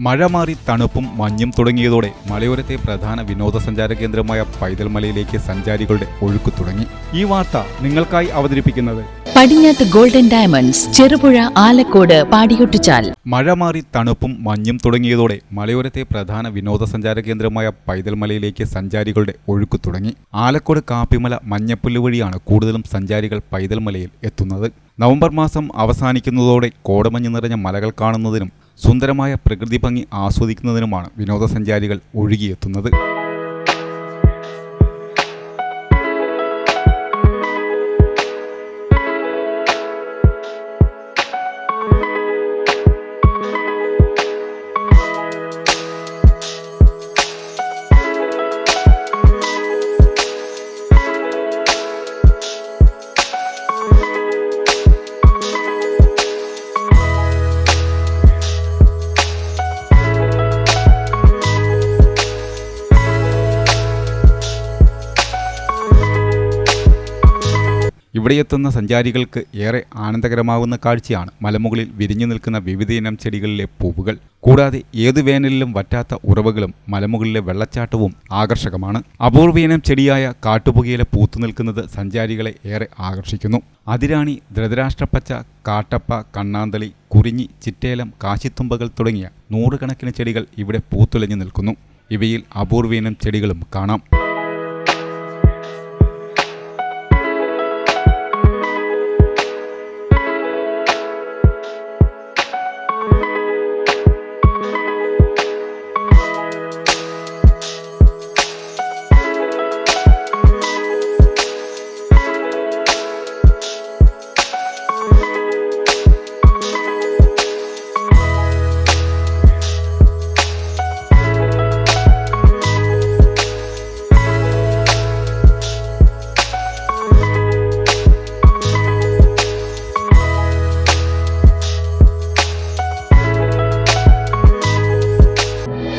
മഴ മാറി തണുപ്പും മഞ്ഞും തുടങ്ങിയതോടെ മലയോരത്തെ പ്രധാന വിനോദസഞ്ചാര കേന്ദ്രമായ പൈതൽമലയിലേക്ക് സഞ്ചാരികളുടെ ഒഴുക്ക് തുടങ്ങി. ഈ വാർത്ത നിങ്ങൾക്കായി അവതരിപ്പിക്കുന്നത് പടിഞ്ഞാത്ത് ഗോൾഡൻ ഡയമണ്ട്സ് ചെറുപുഴ ആലക്കോട് പാടിയൊട്ടിച്ചാൽ. മഴ മാറി തണുപ്പും മഞ്ഞും തുടങ്ങിയതോടെ മലയോരത്തെ പ്രധാന വിനോദസഞ്ചാര കേന്ദ്രമായ പൈതൽമലയിലേക്ക് സഞ്ചാരികളുടെ ഒഴുക്ക് തുടങ്ങി. ആലക്കോട് കാപ്പിമല മഞ്ഞപ്പുല്ല് വഴിയാണ് കൂടുതലും സഞ്ചാരികൾ പൈതൽമലയിൽ എത്തുന്നത്. നവംബർ മാസം അവസാനിക്കുന്നതോടെ കോടമഞ്ഞ് നിറഞ്ഞ മലകൾ കാണുന്നതിനും സുന്ദരമായ പ്രകൃതി ഭംഗി ആസ്വദിക്കുന്നതിനുമാണ് വിനോദസഞ്ചാരികൾ ഒഴുകിയെത്തുന്നത്. ഇവിടെ എത്തുന്ന സഞ്ചാരികൾക്ക് ഏറെ ആനന്ദകരമാകുന്ന കാഴ്ചയാണ് മലമുകളിൽ വിരിഞ്ഞു നിൽക്കുന്ന വിവിധയിനം ചെടികളിലെ പൂവുകൾ. കൂടാതെ ഏതു വേനലിലും വറ്റാത്ത ഉറവുകളും മലമുകളിലെ വെള്ളച്ചാട്ടവും ആകർഷകമാണ്. അപൂർവയിനം ചെടിയായ കാട്ടുപുകയിലെ പൂത്തു നിൽക്കുന്നത് സഞ്ചാരികളെ ഏറെ ആകർഷിക്കുന്നു. അതിരാണി ധൃതരാഷ്ട്രപ്പച്ച കാട്ടപ്പ കണ്ണാന്തളി കുറിഞ്ഞി ചിറ്റേലം കാശിത്തുമ്പകൾ തുടങ്ങിയ നൂറുകണക്കിന് ചെടികൾ ഇവിടെ പൂത്തുലഞ്ഞു നിൽക്കുന്നു. ഇവയിൽ അപൂർവീനം ചെടികളും കാണാം.